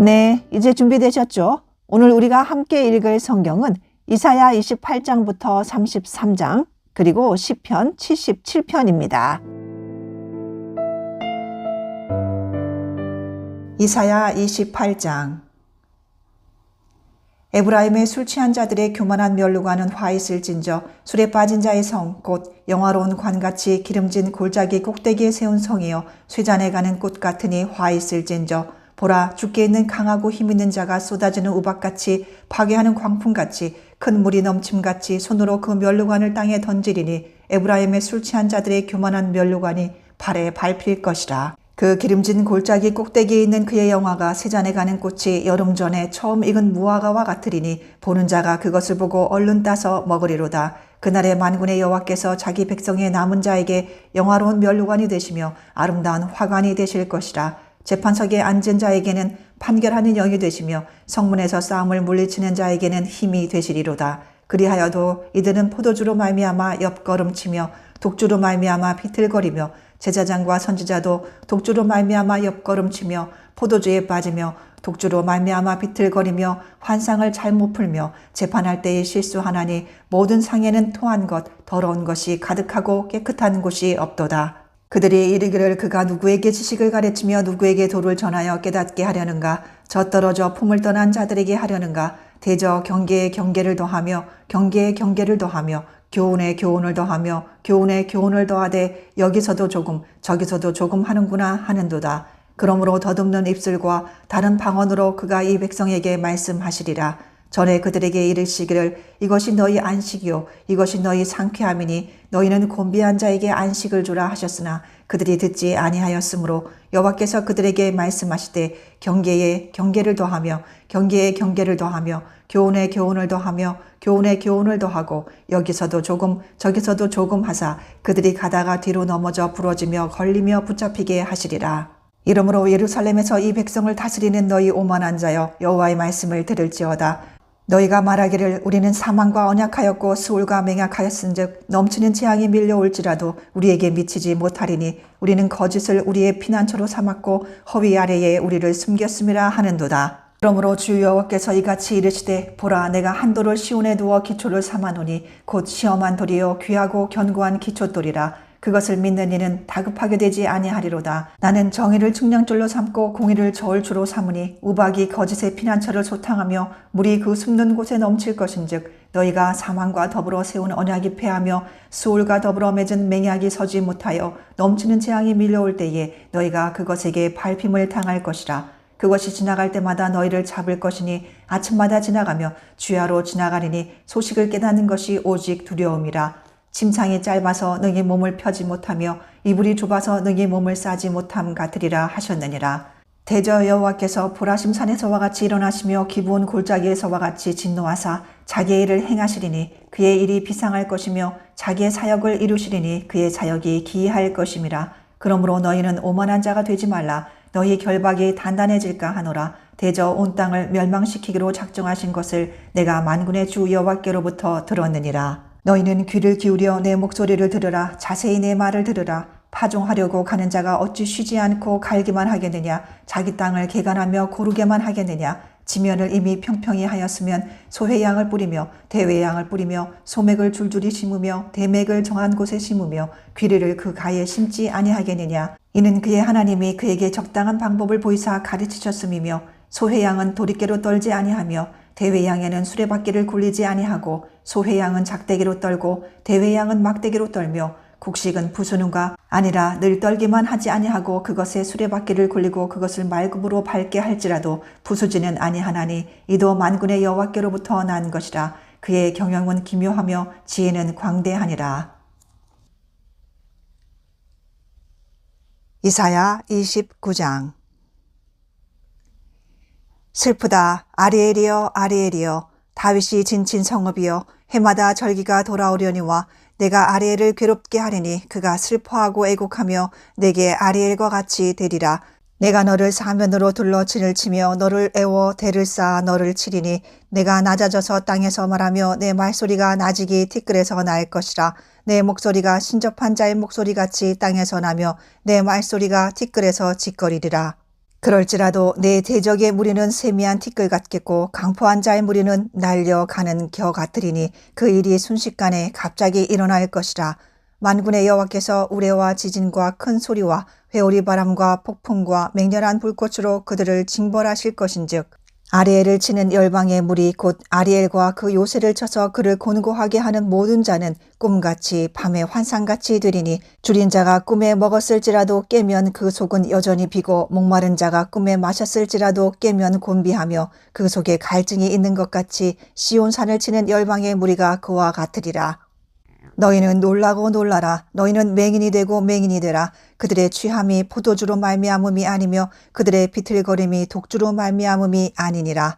네, 이제 준비되셨죠? 오늘 우리가 함께 읽을 성경은 이사야 28장부터 33장, 그리고 10편 77편입니다. 이사야 28장 에브라임의 술 취한 자들의 교만한 멸류관은 화 있을진저 술에 빠진 자의 성 곧 영화로운 관같이 기름진 골짜기 꼭대기에 세운 성이여 쇠잔에 가는 꽃 같으니 화 있을진저 보라 죽게 있는 강하고 힘 있는 자가 쏟아지는 우박같이 파괴하는 광풍같이 큰 물이 넘침같이 손으로 그 멸류관을 땅에 던지리니 에브라임의 술 취한 자들의 교만한 멸류관이 발에 밟힐 것이라. 그 기름진 골짜기 꼭대기에 있는 그의 영화가 세잔에 가는 꽃이 여름 전에 처음 익은 무화과와 같으리니 보는 자가 그것을 보고 얼른 따서 먹으리로다. 그날의 만군의 여호와께서 자기 백성의 남은 자에게 영화로운 멸류관이 되시며 아름다운 화관이 되실 것이라. 재판석에 앉은 자에게는 판결하는 영이 되시며 성문에서 싸움을 물리치는 자에게는 힘이 되시리로다. 그리하여도 이들은 포도주로 말미암아 옆걸음치며 독주로 말미암아 비틀거리며 제사장과 선지자도 독주로 말미암아 옆걸음치며 포도주에 빠지며 독주로 말미암아 비틀거리며 환상을 잘못 풀며 재판할 때에 실수하나니 모든 상에는 토한 것 더러운 것이 가득하고 깨끗한 곳이 없도다. 그들이 이르기를 그가 누구에게 지식을 가르치며 누구에게 도를 전하여 깨닫게 하려는가 젖떨어져 품을 떠난 자들에게 하려는가 대저 경계에 경계를 더하며 경계에 경계를 더하며 교훈에 교훈을 더하며 교훈에 교훈을 더하되 여기서도 조금 저기서도 조금 하는구나 하는도다. 그러므로 더듬는 입술과 다른 방언으로 그가 이 백성에게 말씀하시리라. 전에 그들에게 이르시기를 이것이 너희 안식이요 이것이 너희 상쾌함이니 너희는 곤비한 자에게 안식을 주라 하셨으나 그들이 듣지 아니하였으므로 여호와께서 그들에게 말씀하시되 경계에 경계를 더하며 경계에 경계를 더하며 교훈에 교훈을 더하며 교훈에 교훈을 더하고 여기서도 조금 저기서도 조금 하사 그들이 가다가 뒤로 넘어져 부러지며 걸리며 붙잡히게 하시리라. 이러므로 예루살렘에서 이 백성을 다스리는 너희 오만한 자여 여호와의 말씀을 들을지어다. 너희가 말하기를 우리는 사망과 언약하였고 수울과 맹약하였은즉 넘치는 재앙이 밀려올지라도 우리에게 미치지 못하리니 우리는 거짓을 우리의 피난처로 삼았고 허위 아래에 우리를 숨겼음이라 하는도다. 그러므로 주 여호와께서 이같이 이르시되 보라 내가 한 돌을 시온에 두어 기초를 삼아노니 곧 시험한 돌이요 귀하고 견고한 기초돌이라 그것을 믿는 이는 다급하게 되지 아니하리로다. 나는 정의를 측량줄로 삼고 공의를 저울주로 삼으니 우박이 거짓의 피난처를 소탕하며 물이 그 숨는 곳에 넘칠 것인즉 너희가 사망과 더불어 세운 언약이 패하며 수울과 더불어 맺은 맹약이 서지 못하여 넘치는 재앙이 밀려올 때에 너희가 그것에게 밟힘을 당할 것이라. 그것이 지나갈 때마다 너희를 잡을 것이니 아침마다 지나가며 주야로 지나가리니 소식을 깨닫는 것이 오직 두려움이라. 침상이 짧아서 너희 몸을 펴지 못하며 이불이 좁아서 너희 몸을 싸지 못함 같으리라 하셨느니라. 대저 여호와께서 보라심 산에서와 같이 일어나시며 기부온 골짜기에서와 같이 진노하사 자기의 일을 행하시리니 그의 일이 비상할 것이며 자기의 사역을 이루시리니 그의 사역이 기이할 것임이라. 그러므로 너희는 오만한 자가 되지 말라. 너희 결박이 단단해질까 하노라. 대저 온 땅을 멸망시키기로 작정하신 것을 내가 만군의 주 여호와께로부터 들었느니라. 너희는 귀를 기울여 내 목소리를 들으라. 자세히 내 말을 들으라. 파종하려고 가는 자가 어찌 쉬지 않고 갈기만 하겠느냐. 자기 땅을 개간하며 고르게만 하겠느냐. 지면을 이미 평평히 하였으면 소회양을 뿌리며 대회양을 뿌리며 소맥을 줄줄이 심으며 대맥을 정한 곳에 심으며 귀리를 그 가에 심지 아니하겠느냐. 이는 그의 하나님이 그에게 적당한 방법을 보이사 가르치셨음이며 소회양은 도리깨로 떨지 아니하며 대회양에는 수레바퀴를 굴리지 아니하고 소회양은 작대기로 떨고 대회양은 막대기로 떨며 국식은 부수는가 아니라 늘 떨기만 하지 아니하고 그것에 수레바퀴를 굴리고 그것을 말굽으로 밟게 할지라도 부수지는 아니하나니 이도 만군의 여호와께로부터 난 것이라 그의 경영은 기묘하며 지혜는 광대하니라. 이사야 29장 슬프다. 아리엘이여 아리엘이여. 다윗이 진친 성읍이여 해마다 절기가 돌아오려니와 내가 아리엘을 괴롭게 하리니 그가 슬퍼하고 애곡하며 내게 아리엘과 같이 되리라. 내가 너를 사면으로 둘러 진을 치며 너를 애워 대를 쌓아 너를 치리니 내가 낮아져서 땅에서 말하며 내 말소리가 나직이 티끌에서 날 것이라. 내 목소리가 신접한 자의 목소리 같이 땅에서 나며 내 말소리가 티끌에서 짓거리리라 그럴지라도 내 대적의 무리는 세미한 티끌 같겠고 강포한 자의 무리는 날려가는 겨 같으리니 그 일이 순식간에 갑자기 일어날 것이라. 만군의 여호와께서 우레와 지진과 큰 소리와 회오리 바람과 폭풍과 맹렬한 불꽃으로 그들을 징벌하실 것인즉 아리엘을 치는 열방의 무리 곧 아리엘과 그 요새를 쳐서 그를 곤고하게 하는 모든 자는 꿈같이 밤의 환상같이 되리니 줄인 자가 꿈에 먹었을지라도 깨면 그 속은 여전히 비고 목마른 자가 꿈에 마셨을지라도 깨면 곤비하며 그 속에 갈증이 있는 것 같이 시온산을 치는 열방의 무리가 그와 같으리라. 너희는 놀라고 놀라라. 너희는 맹인이 되고 맹인이 되라. 그들의 취함이 포도주로 말미암음이 아니며 그들의 비틀거림이 독주로 말미암음이 아니니라.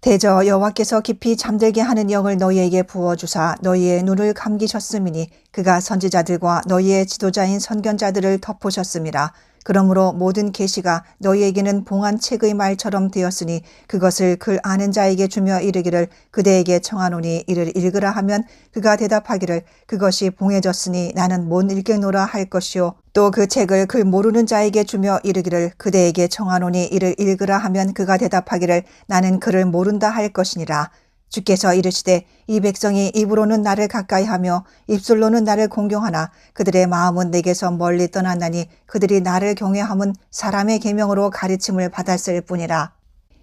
대저 여호와께서 깊이 잠들게 하는 영을 너희에게 부어 주사 너희의 눈을 감기셨음이니 그가 선지자들과 너희의 지도자인 선견자들을 덮으셨음이라. 그러므로 모든 계시가 너희에게는 봉한 책의 말처럼 되었으니 그것을 글 아는 자에게 주며 이르기를 그대에게 청하노니 이를 읽으라 하면 그가 대답하기를 그것이 봉해졌으니 나는 못 읽겠노라 할 것이요. 또 그 책을 글 모르는 자에게 주며 이르기를 그대에게 청하노니 이를 읽으라 하면 그가 대답하기를 나는 글을 모른다 할 것이니라 주께서 이르시되 이 백성이 입으로는 나를 가까이 하며 입술로는 나를 공경하나 그들의 마음은 내게서 멀리 떠났나니 그들이 나를 경외함은 사람의 계명으로 가르침을 받았을 뿐이라.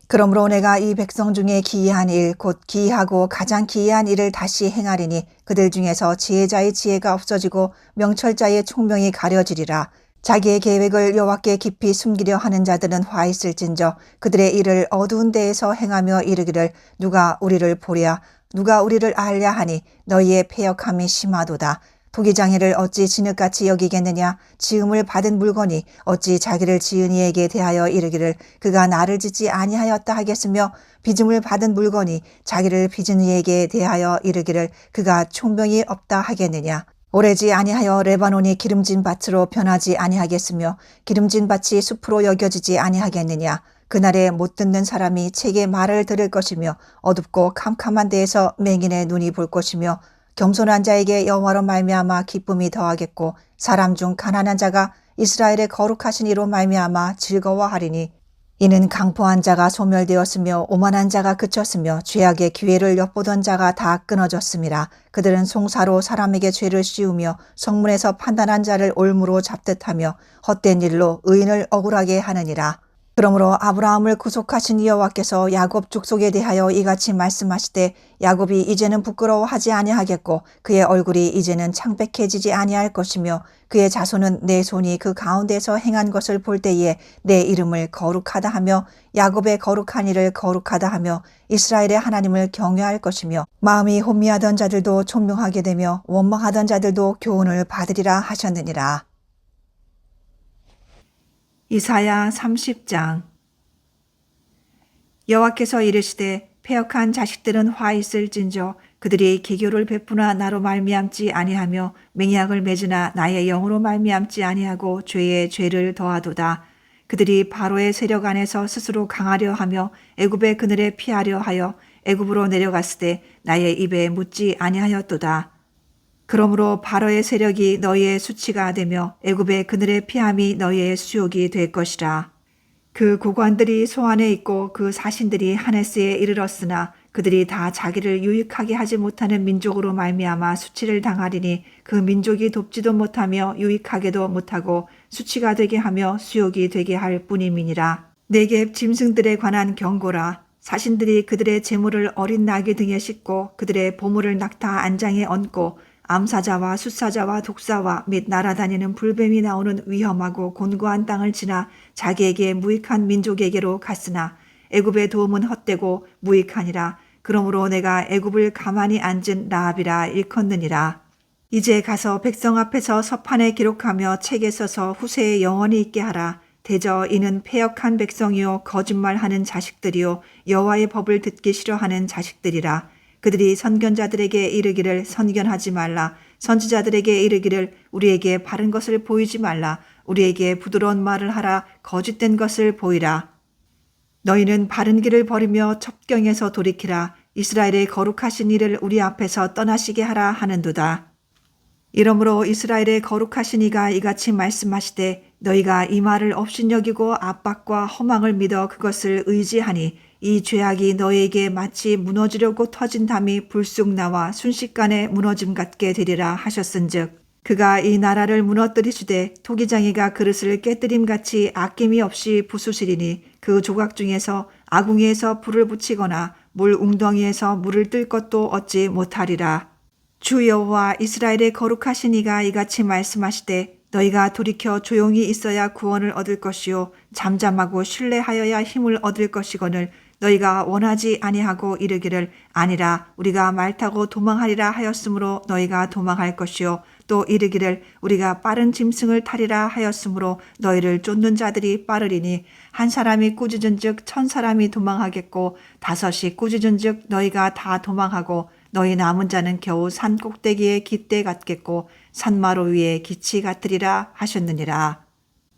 그러므로 내가 이 백성 중에 기이한 일, 곧 기이하고 가장 기이한 일을 다시 행하리니 그들 중에서 지혜자의 지혜가 없어지고 명철자의 총명이 가려지리라. 자기의 계획을 여호와께 깊이 숨기려 하는 자들은 화 있을진저 그들의 일을 어두운 데에서 행하며 이르기를 누가 우리를 보랴? 누가 우리를 알랴 하니 너희의 폐역함이 심하도다. 토기장애를 어찌 진흙같이 여기겠느냐? 지음을 받은 물건이 어찌 자기를 지은 이에게 대하여 이르기를 그가 나를 짓지 아니하였다 하겠으며 빚음을 받은 물건이 자기를 빚은 이에게 대하여 이르기를 그가 총명이 없다 하겠느냐 오래지 아니하여 레바논이 기름진 밭으로 변하지 아니하겠으며 기름진 밭이 숲으로 여겨지지 아니하겠느냐? 그날에 못 듣는 사람이 책의 말을 들을 것이며 어둡고 캄캄한 데에서 맹인의 눈이 볼 것이며 겸손한 자에게 여호와로 말미암아 기쁨이 더하겠고 사람 중 가난한 자가 이스라엘의 거룩하신 이로 말미암아 즐거워하리니 이는 강포한 자가 소멸되었으며 오만한 자가 그쳤으며 죄악의 기회를 엿보던 자가 다 끊어졌습니다. 그들은 송사로 사람에게 죄를 씌우며 성문에서 판단한 자를 올무로 잡듯하며 헛된 일로 의인을 억울하게 하느니라. 그러므로 아브라함을 구속하신 여호와께서 야곱 족속에 대하여 이같이 말씀하시되 야곱이 이제는 부끄러워하지 아니하겠고 그의 얼굴이 이제는 창백해지지 아니할 것이며 그의 자손은 내 손이 그 가운데서 행한 것을 볼 때에 내 이름을 거룩하다 하며 야곱의 거룩한 일을 거룩하다 하며 이스라엘의 하나님을 경외할 것이며 마음이 혼미하던 자들도 총명하게 되며 원망하던 자들도 교훈을 받으리라 하셨느니라. 이사야 30장. 여호와께서 이르시되 폐역한 자식들은 화 있을진저 그들이 기교를 베푸나 나로 말미암지 아니하며 맹약을 맺으나 나의 영으로 말미암지 아니하고 죄에 죄를 더하도다. 그들이 바로의 세력 안에서 스스로 강하려 하며 애굽의 그늘에 피하려 하여 애굽으로 내려갔을 때 나의 입에 묻지 아니하였도다 그러므로 바로의 세력이 너희의 수치가 되며 애굽의 그늘의 피함이 너희의 수욕이 될 것이라. 그 고관들이 소안에 있고 그 사신들이 하네스에 이르렀으나 그들이 다 자기를 유익하게 하지 못하는 민족으로 말미암아 수치를 당하리니 그 민족이 돕지도 못하며 유익하게도 못하고 수치가 되게 하며 수욕이 되게 할 뿐임이니라. 내게 짐승들에 관한 경고라. 사신들이 그들의 재물을 어린 나귀 등에 싣고 그들의 보물을 낙타 안장에 얹고 암사자와 숫사자와 독사와 및 날아다니는 불뱀이 나오는 위험하고 곤고한 땅을 지나 자기에게 무익한 민족에게로 갔으나 애굽의 도움은 헛되고 무익하니라. 그러므로 내가 애굽을 가만히 앉은 라합이라 일컫느니라. 이제 가서 백성 앞에서 서판에 기록하며 책에 써서 후세에 영원히 있게 하라. 대저 이는 패역한 백성이요 거짓말하는 자식들이요 여호와의 법을 듣기 싫어하는 자식들이라. 그들이 선견자들에게 이르기를 선견하지 말라. 선지자들에게 이르기를 우리에게 바른 것을 보이지 말라. 우리에게 부드러운 말을 하라. 거짓된 것을 보이라. 너희는 바른 길을 버리며 첩경에서 돌이키라. 이스라엘의 거룩하신 이를 우리 앞에서 떠나시게 하라 하는도다. 이러므로 이스라엘의 거룩하신 이가 이같이 말씀하시되 너희가 이 말을 업신여기고 압박과 허망을 믿어 그것을 의지하니 이 죄악이 너희에게 마치 무너지려고 터진 담이 불쑥 나와 순식간에 무너짐 같게 되리라 하셨은즉 그가 이 나라를 무너뜨리시되 토기장이가 그릇을 깨뜨림 같이 아낌이 없이 부수시리니 그 조각 중에서 아궁이에서 불을 붙이거나 물 웅덩이에서 물을 뜰 것도 얻지 못하리라. 주 여호와 이스라엘의 거룩하신 이가 이같이 말씀하시되 너희가 돌이켜 조용히 있어야 구원을 얻을 것이요 잠잠하고 신뢰하여야 힘을 얻을 것이거늘 너희가 원하지 아니하고 이르기를 아니라 우리가 말 타고 도망하리라 하였으므로 너희가 도망할 것이요 또 이르기를 우리가 빠른 짐승을 타리라 하였으므로 너희를 쫓는 자들이 빠르리니 한 사람이 꾸짖은즉 천 사람이 도망하겠고 다섯이 꾸짖은즉 너희가 다 도망하고 너희 남은 자는 겨우 산 꼭대기에 깃대 같겠고 산마루 위에 기치 같으리라 하셨느니라.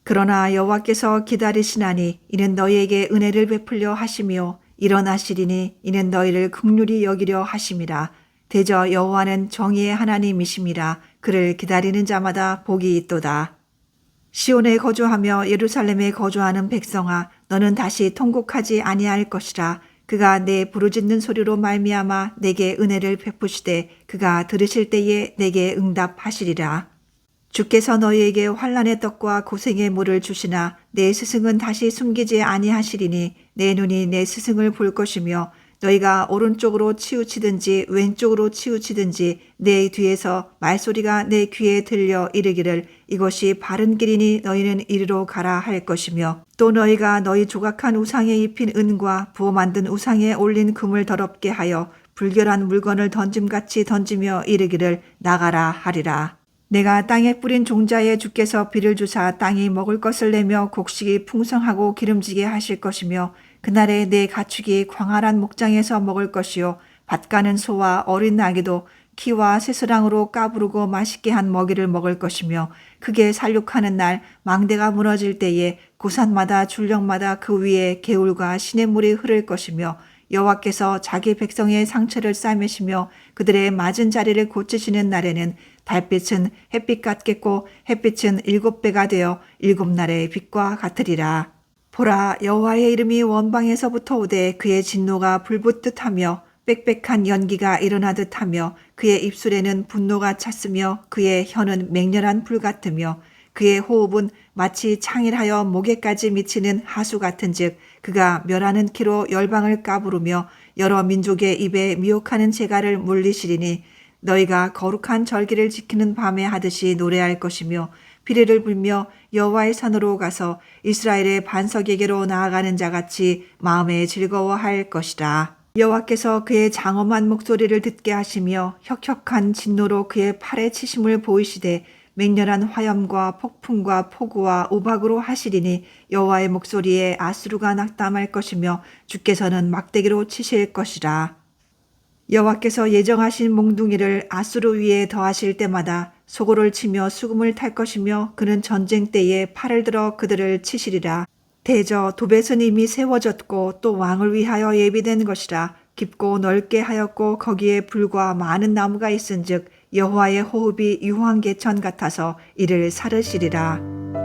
그러나 여호와께서 기다리시나니 이는 너희에게 은혜를 베풀려 하시며 일어나시리니 이는 너희를 극률이 여기려 하심이라. 대저 여호와는 정의의 하나님이심이라. 그를 기다리는 자마다 복이 있도다. 시온에 거주하며 예루살렘에 거주하는 백성아 너는 다시 통곡하지 아니할 것이라. 그가 내 부르짖는 소리로 말미암아 내게 은혜를 베푸시되 그가 들으실 때에 내게 응답하시리라. 주께서 너희에게 환란의 떡과 고생의 물을 주시나 내 스승은 다시 숨기지 아니하시리니 내 눈이 내 스승을 볼 것이며 너희가 오른쪽으로 치우치든지 왼쪽으로 치우치든지 내 뒤에서 말소리가 내 귀에 들려 이르기를 이것이 바른 길이니 너희는 이리로 가라 할 것이며 또 너희가 너희 조각한 우상에 입힌 은과 부어 만든 우상에 올린 금을 더럽게 하여 불결한 물건을 던짐같이 던지며 이르기를 나가라 하리라. 내가 땅에 뿌린 종자에 주께서 비를 주사 땅이 먹을 것을 내며 곡식이 풍성하고 기름지게 하실 것이며 그날에 내 가축이 광활한 목장에서 먹을 것이요 밭 가는 소와 어린 나귀도 키와 새스랑으로 까부르고 맛있게 한 먹이를 먹을 것이며 크게 살육하는 날 망대가 무너질 때에 고산마다 줄령마다 그 위에 개울과 시냇물이 흐를 것이며 여호와께서 자기 백성의 상처를 싸매시며 그들의 맞은 자리를 고치시는 날에는 달빛은 햇빛 같겠고 햇빛은 일곱 배가 되어 일곱 날의 빛과 같으리라. 보라 여호와의 이름이 원방에서부터 오되 그의 진노가 불붙듯하며 빽빽한 연기가 일어나듯하며 그의 입술에는 분노가 찼으며 그의 혀는 맹렬한 불 같으며 그의 호흡은 마치 창일하여 목에까지 미치는 하수 같은즉 그가 멸하는 키로 열방을 까부르며 여러 민족의 입에 미혹하는 재갈을 물리시리니 너희가 거룩한 절기를 지키는 밤에 하듯이 노래할 것이며 비례를 불며 여호와의 산으로 가서 이스라엘의 반석에게로 나아가는 자같이 마음에 즐거워할 것이라. 여호와께서 그의 장엄한 목소리를 듣게 하시며 혁혁한 진노로 그의 팔에 치심을 보이시되 맹렬한 화염과 폭풍과 폭우와 우박으로 하시리니 여호와의 목소리에 아수르가 낙담할 것이며 주께서는 막대기로 치실 것이라. 여호와께서 예정하신 몽둥이를 아수르 위에 더하실 때마다 소고를 치며 수금을 탈 것이며 그는 전쟁 때에 팔을 들어 그들을 치시리라. 대저 도벳은 이미 세워졌고 또 왕을 위하여 예비된 것이라. 깊고 넓게 하였고 거기에 불과 많은 나무가 있은즉 여호와의 호흡이 유황 개천 같아서 이를 사르시리라.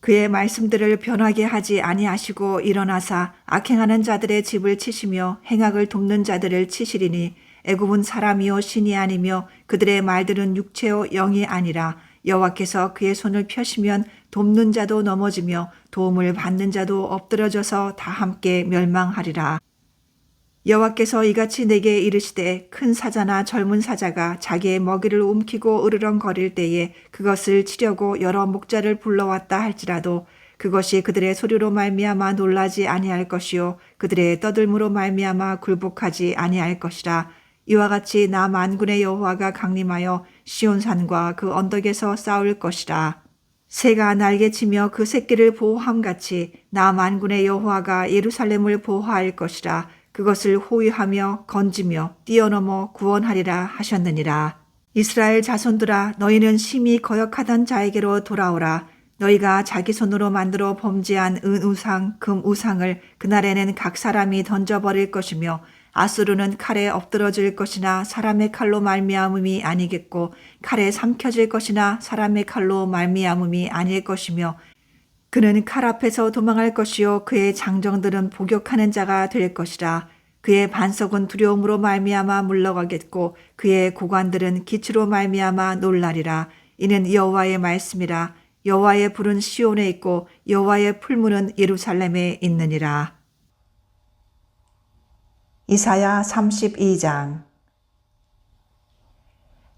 그의 말씀들을 변하게 하지 아니하시고 일어나사 악행하는 자들의 집을 치시며 행악을 돕는 자들을 치시리니 애굽은 사람이요 신이 아니며 그들의 말들은 육체요 영이 아니라 여호와께서 그의 손을 펴시면 돕는 자도 넘어지며 도움을 받는 자도 엎드러져서 다 함께 멸망하리라. 여호와께서 이같이 내게 이르시되 큰 사자나 젊은 사자가 자기의 먹이를 움키고 으르렁거릴 때에 그것을 치려고 여러 목자를 불러왔다 할지라도 그것이 그들의 소리로 말미암아 놀라지 아니할 것이요 그들의 떠들므로 말미암아 굴복하지 아니할 것이라. 이와 같이 나 만군의 여호와가 강림하여 시온산과 그 언덕에서 싸울 것이라. 새가 날개치며 그 새끼를 보호함 같이 나 만군의 여호와가 예루살렘을 보호할 것이라 그것을 호위하며 건지며 뛰어넘어 구원하리라 하셨느니라. 이스라엘 자손들아 너희는 심히 거역하던 자에게로 돌아오라. 너희가 자기 손으로 만들어 범죄한 은 우상, 금 우상을 그날에는 각 사람이 던져버릴 것이며 아수르는 칼에 엎드러질 것이나 사람의 칼로 말미암음이 아니겠고 칼에 삼켜질 것이나 사람의 칼로 말미암음이 아닐 것이며 그는 칼 앞에서 도망할 것이요 그의 장정들은 복역하는 자가 될 것이라. 그의 반석은 두려움으로 말미암아 물러가겠고 그의 고관들은 기치로 말미암아 놀라리라. 이는 여호와의 말씀이라. 여호와의 불은 시온에 있고 여호와의 풀무는 예루살렘에 있느니라. 이사야 32장.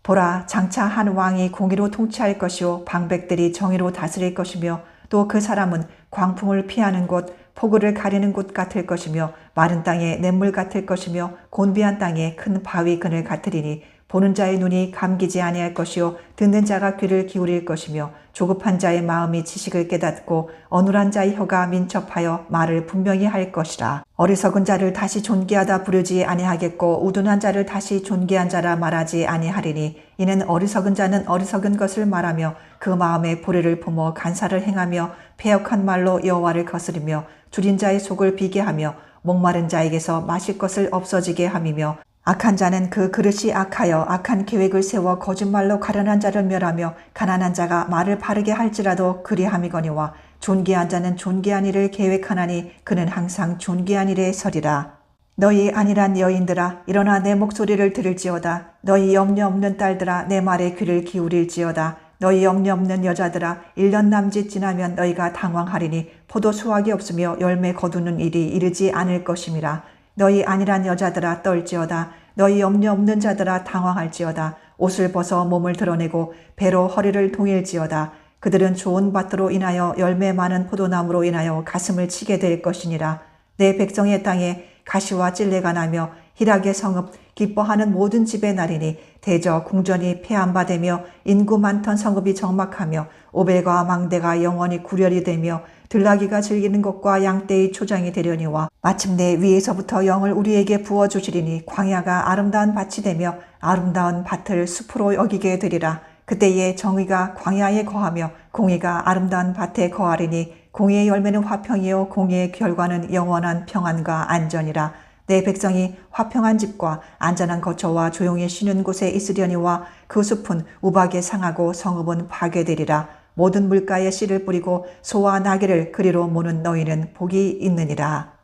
보라 장차 한 왕이 공의로 통치할 것이요 방백들이 정의로 다스릴 것이며 또 그 사람은 광풍을 피하는 곳 폭우를 가리는 곳 같을 것이며 마른 땅에 냇물 같을 것이며 곤비한 땅에 큰 바위 그늘 같으리니 보는 자의 눈이 감기지 아니할 것이요 듣는 자가 귀를 기울일 것이며 조급한 자의 마음이 지식을 깨닫고 어눌한 자의 혀가 민첩하여 말을 분명히 할 것이라. 어리석은 자를 다시 존귀하다 부르지 아니하겠고 우둔한 자를 다시 존귀한 자라 말하지 아니하리니 이는 어리석은 자는 어리석은 것을 말하며 그 마음에 보리를 품어 간사를 행하며 폐역한 말로 여호와를 거스리며 줄인 자의 속을 비게 하며 목마른 자에게서 마실 것을 없어지게 함이며 악한 자는 그 그릇이 악하여 악한 계획을 세워 거짓말로 가련한 자를 멸하며 가난한 자가 말을 바르게 할지라도 그리함이거니와 존귀한 자는 존귀한 일을 계획하나니 그는 항상 존귀한 일에 서리라. 너희 아니란 여인들아 일어나 내 목소리를 들을지어다. 너희 염려 없는 딸들아 내 말에 귀를 기울일지어다. 너희 염려 없는 여자들아 1년 남짓 지나면 너희가 당황하리니 포도 수확이 없으며 열매 거두는 일이 이르지 않을 것임이라. 너희 아니란 여자들아 떨지어다. 너희 염려 없는 자들아 당황할지어다. 옷을 벗어 몸을 드러내고 배로 허리를 동일지어다. 그들은 좋은 밭으로 인하여 열매 많은 포도나무로 인하여 가슴을 치게 될 것이니라. 내 백성의 땅에 가시와 찔레가 나며 희락의 성읍 기뻐하는 모든 집의 날이니 대저 궁전이 폐한바 되며 인구 많던 성읍이 적막하며 오벨과 망대가 영원히 구렬이 되며 들나귀가 즐기는 것과 양떼의 초장이 되려니와 마침내 위에서부터 영을 우리에게 부어 주시리니 광야가 아름다운 밭이 되며 아름다운 밭을 숲으로 여기게 되리라. 그때에 정의가 광야에 거하며 공의가 아름다운 밭에 거하리니 공의의 열매는 화평이요 공의의 결과는 영원한 평안과 안전이라. 내 백성이 화평한 집과 안전한 거처와 조용히 쉬는 곳에 있으려니와 그 숲은 우박에 상하고 성읍은 파괴되리라. 모든 물가에 씨를 뿌리고 소와 나귀를 그리로 모는 너희는 복이 있느니라.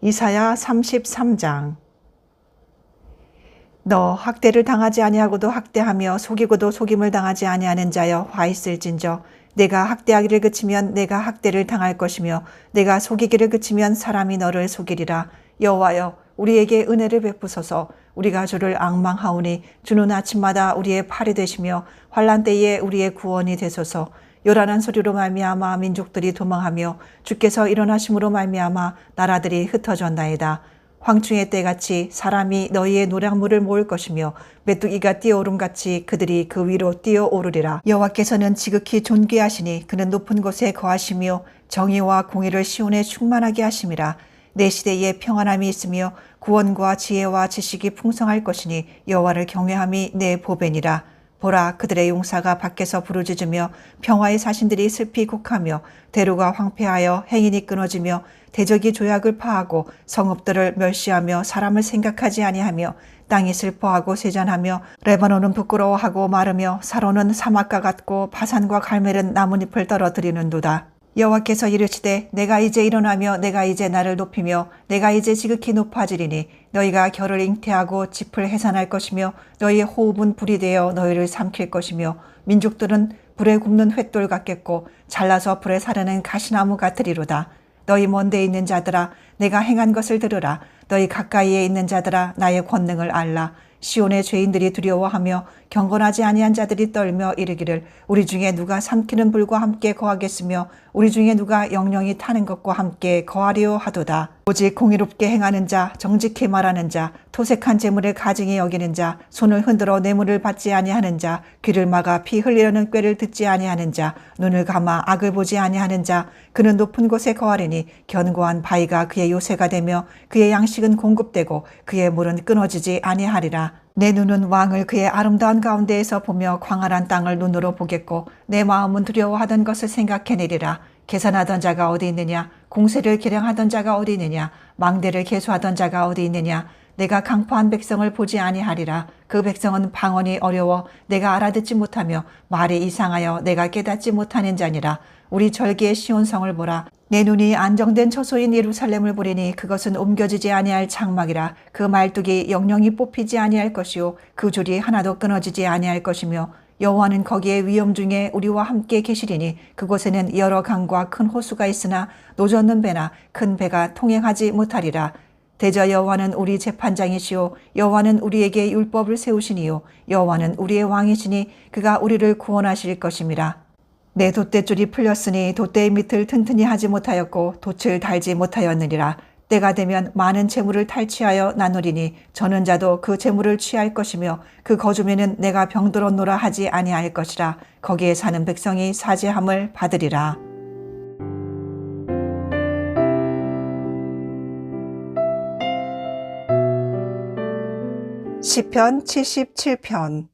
이사야 33장. 너 학대를 당하지 아니하고도 학대하며 속이고도 속임을 당하지 아니하는 자여 화 있을진저 내가 학대하기를 그치면 내가 학대를 당할 것이며 내가 속이기를 그치면 사람이 너를 속이리라. 여호와여 우리에게 은혜를 베푸소서 우리가 주를 악망하오니 주는 아침마다 우리의 팔이 되시며 환란 때에 우리의 구원이 되소서 요란한 소리로 말미암아 민족들이 도망하며 주께서 일어나심으로 말미암아 나라들이 흩어졌나이다. 황충의 때같이 사람이 너희의 노량물을 모을 것이며 메뚜기가 뛰어오름같이 그들이 그 위로 뛰어오르리라. 여호와께서는 지극히 존귀하시니 그는 높은 곳에 거하시며 정의와 공의를 시온에 충만하게 하심이라. 내 시대에 평안함이 있으며 구원과 지혜와 지식이 풍성할 것이니 여호와를 경외함이 내 보배니라. 보라 그들의 용사가 밖에서 부르짖으며 평화의 사신들이 슬피 곡하며 대로가 황폐하여 행인이 끊어지며 대적이 조약을 파하고 성읍들을 멸시하며 사람을 생각하지 아니하며 땅이 슬퍼하고 세잔하며 레바논은 부끄러워하고 마르며 사로는 사막과 같고 바산과 갈멜은 나뭇잎을 떨어뜨리는도다. 여호와께서 이르시되 내가 이제 일어나며 내가 이제 나를 높이며 내가 이제 지극히 높아지리니 너희가 결을 잉태하고 짚을 해산할 것이며 너희의 호흡은 불이 되어 너희를 삼킬 것이며 민족들은 불에 굽는 횃돌 같겠고 잘라서 불에 사르는 가시나무 같으리로다. 너희 먼데 있는 자들아 내가 행한 것을 들으라. 너희 가까이에 있는 자들아 나의 권능을 알라. 시온의 죄인들이 두려워하며 경건하지 아니한 자들이 떨며 이르기를 우리 중에 누가 삼키는 불과 함께 거하겠으며 우리 중에 누가 영영이 타는 것과 함께 거하리오 하도다. 오직 공의롭게 행하는 자, 정직히 말하는 자, 토색한 재물을 가증히 여기는 자, 손을 흔들어 뇌물을 받지 아니하는 자, 귀를 막아 피 흘리려는 꾀를 듣지 아니하는 자, 눈을 감아 악을 보지 아니하는 자, 그는 높은 곳에 거하리니 견고한 바위가 그의 요새가 되며 그의 양식은 공급되고 그의 물은 끊어지지 아니하리라. 내 눈은 왕을 그의 아름다운 가운데에서 보며 광활한 땅을 눈으로 보겠고 내 마음은 두려워하던 것을 생각해내리라. 계산하던 자가 어디 있느냐? 공세를 계량하던 자가 어디 있느냐? 망대를 계수하던 자가 어디 있느냐? 내가 강포한 백성을 보지 아니하리라. 그 백성은 방언이 어려워 내가 알아듣지 못하며 말이 이상하여 내가 깨닫지 못하는 자니라. 우리 절기의 시온성을 보라. 내 눈이 안정된 처소인 예루살렘을 보리니 그것은 옮겨지지 아니할 장막이라. 그 말뚝이 영영이 뽑히지 아니할 것이요 그 줄이 하나도 끊어지지 아니할 것이며 여호와는 거기에 위험 중에 우리와 함께 계시리니 그곳에는 여러 강과 큰 호수가 있으나 노젓는 배나 큰 배가 통행하지 못하리라. 대저 여호와는 우리 재판장이시요 여호와는 우리에게 율법을 세우시니요 여호와는 우리의 왕이시니 그가 우리를 구원하실 것임이라. 내 돛대줄이 풀렸으니 돛대의 밑을 튼튼히 하지 못하였고 돛을 달지 못하였느니라. 때가 되면 많은 재물을 탈취하여 나누리니 저는 자도 그 재물을 취할 것이며 그 거주민은 내가 병들었노라 하지 아니할 것이라. 거기에 사는 백성이 사죄함을 받으리라. 시편 77편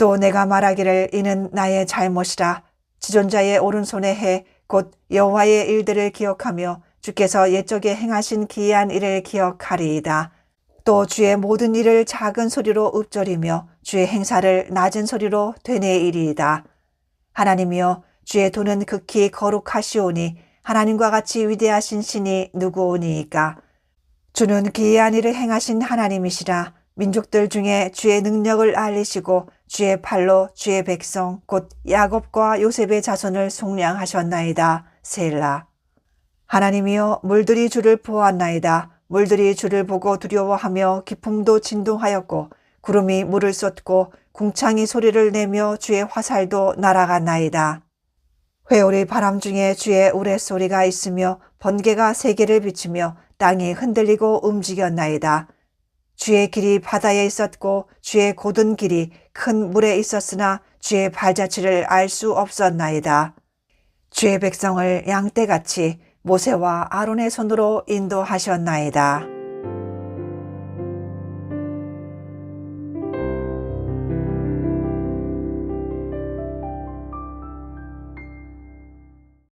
또 내가 말하기를 이는 나의 잘못이라 지존자의 오른손에 해 곧 여호와의 일들을 기억하며 주께서 옛적에 행하신 기이한 일을 기억하리이다. 또 주의 모든 일을 작은 소리로 읊조리며 주의 행사를 낮은 소리로 되뇌이리이다. 하나님이여 주의 도는 극히 거룩하시오니 하나님과 같이 위대하신 신이 누구오니이까 주는 기이한 일을 행하신 하나님이시라 민족들 중에 주의 능력을 알리시고 주의 팔로 주의 백성 곧 야곱과 요셉의 자손을 속량하셨나이다. 셀라. 하나님이여 물들이 주를 보았나이다. 물들이 주를 보고 두려워하며 기품도 진동하였고 구름이 물을 쏟고 궁창이 소리를 내며 주의 화살도 날아갔나이다. 회오리 바람 중에 주의 우레소리가 있으며 번개가 세계를 비추며 땅이 흔들리고 움직였나이다. 주의 길이 바다에 있었고 주의 곧은 길이 큰 물에 있었으나 주의 발자취를 알 수 없었나이다. 주의 백성을 양떼같이 모세와 아론의 손으로 인도하셨나이다.